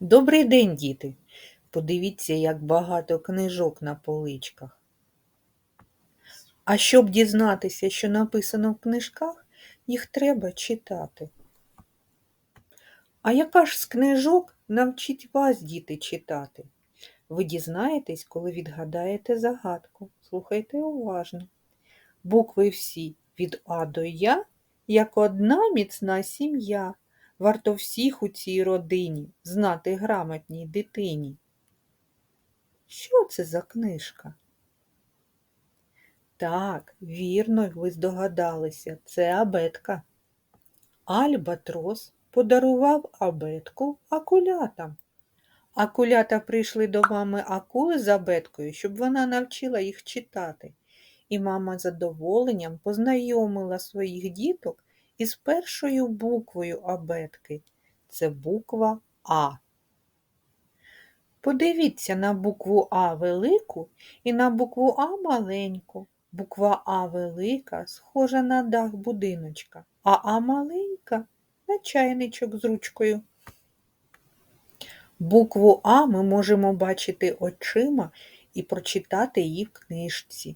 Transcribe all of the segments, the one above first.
Добрий день, діти! Подивіться, як багато книжок на поличках. А щоб дізнатися, що написано в книжках, їх треба читати. А яка ж з книжок навчить вас, діти, читати? Ви дізнаєтесь, коли відгадаєте загадку. Слухайте уважно. Букви всі від А до Я, як одна міцна сім'я. Варто всіх у цій родині знати грамотній дитині. Що це за книжка? Так, вірно, ви здогадалися, це абетка. Альбатрос подарував абетку акулятам. Акулята прийшли до мами акули з абеткою, щоб вона навчила їх читати. І мама задоволенням познайомила своїх діток із першою буквою абетки. Це буква А. Подивіться на букву А велику і на букву А маленьку. Буква А велика, схожа на дах будиночка, а А маленька на чайничок з ручкою. Букву А ми можемо бачити очима і прочитати її в книжці,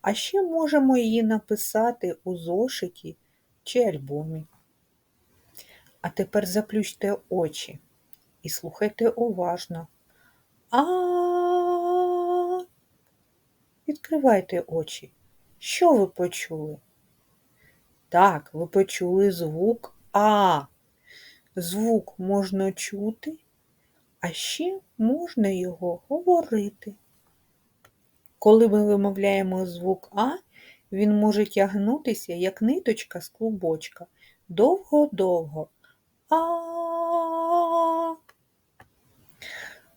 а ще можемо її написати у зошиті чи альбомі. А тепер заплющте очі і слухайте уважно. А. Відкривайте очі. Що ви почули? Так, ви почули звук А. Звук можна чути, а ще можна його говорити. Коли ми вимовляємо звук А, він може тягнутися, як ниточка з клубочка. Довго-довго. А.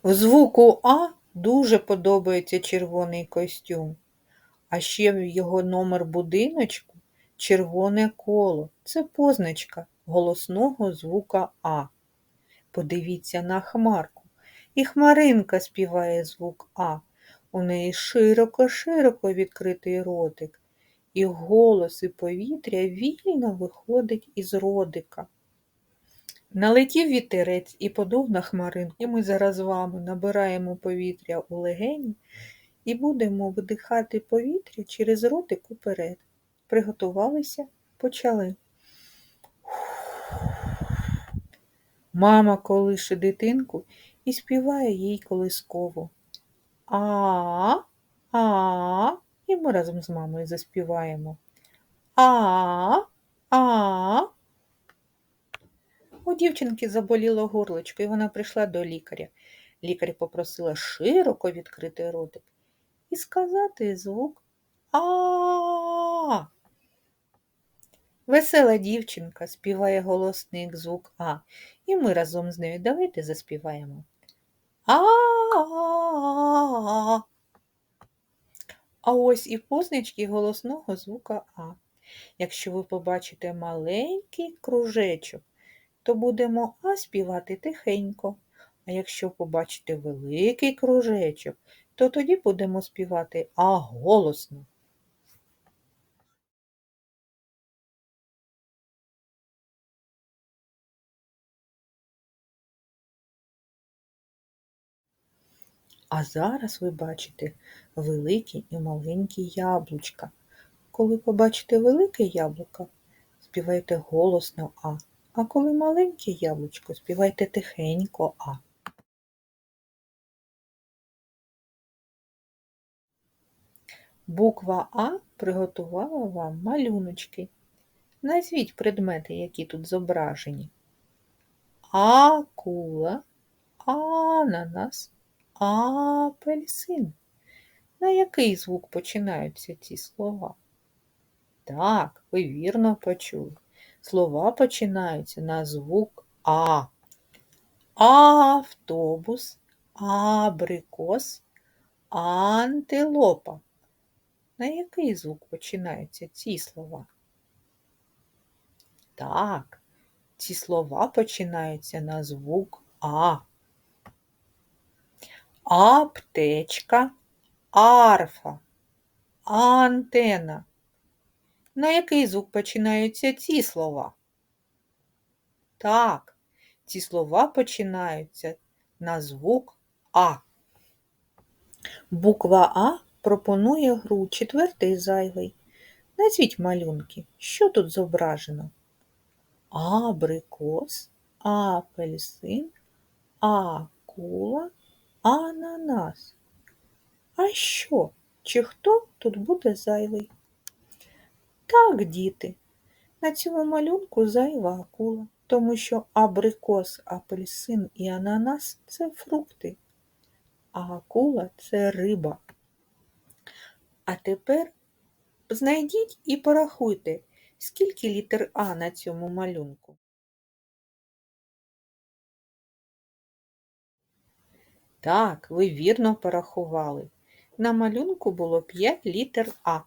В звуку А дуже подобається червоний костюм. А ще в його номер будиночку червоне коло. Це позначка голосного звука А. Подивіться на хмарку. І хмаринка співає звук А. У неї широко-широко відкритий ротик і голос і повітря вільно виходить із родика. Налетів вітерець і подув на хмаринку, і ми зараз з вами набираємо повітря у легені і будемо видихати повітря через ротик уперед. Приготувалися, почали. Мама колише дитинку і співає їй колисково. А, а, і ми разом з мамою заспіваємо. А, а. У дівчинки заболіло горлочко, і вона прийшла до лікаря. Лікар попросила широко відкрити ротик і сказати звук А. Весела дівчинка співає голосник звук А, і ми разом з нею давайте заспіваємо. А. А ось і позначки голосного звука А. Якщо ви побачите маленький кружечок, то будемо А співати тихенько. А якщо побачите великий кружечок, то тоді будемо співати А голосно. А зараз ви бачите великі і маленькі яблучка. Коли побачите велике яблуко, співайте голосно А, а коли маленьке яблучко, співайте тихенько А. Буква А приготувала вам малюночки. Назвіть предмети, які тут зображені. Акула, ананас, апельсин. На який звук починаються ці слова? Так, ви вірно почули. Слова починаються на звук А. Автобус, абрикос, антилопа. На який звук починаються ці слова? Так, ці слова починаються на звук А. Аптечка, арфа, антена. На який звук починаються ці слова? Так, ці слова починаються на звук А. Буква А пропонує гру четвертий зайвий. Назвіть малюнки. Що тут зображено? Абрикос, апельсин, акула, ананас. А що? Чи хто тут буде зайвий? Так, діти, на цьому малюнку зайва акула, тому що абрикос, апельсин і ананас це фрукти, а акула це риба. А тепер знайдіть і порахуйте, скільки літер А на цьому малюнку. Так, ви вірно порахували. На малюнку було 5 літер А.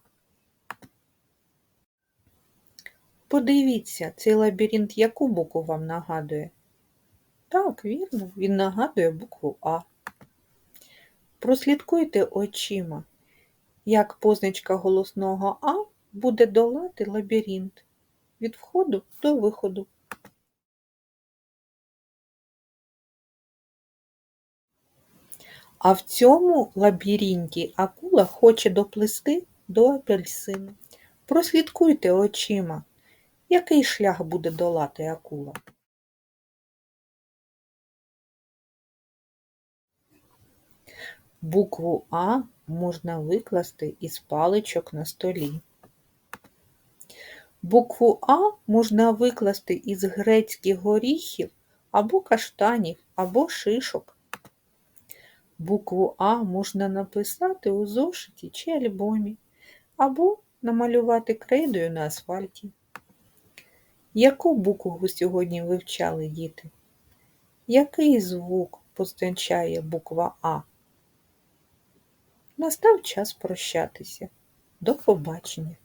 Подивіться, цей лабіринт яку букву вам нагадує? Так, вірно, він нагадує букву А. Прослідкуйте очима, як позначка голосного А буде долати лабіринт від входу до виходу. А в цьому лабіринті акула хоче доплисти до апельсину. Прослідкуйте очима, який шлях буде долати акула. Букву А можна викласти із паличок на столі. Букву А можна викласти із грецьких горіхів або каштанів, або шишок. Букву А можна написати у зошиті чи альбомі, або намалювати крейдою на асфальті. Яку букву сьогодні вивчали, діти? Який звук позначає буква А? Настав час прощатися. До побачення!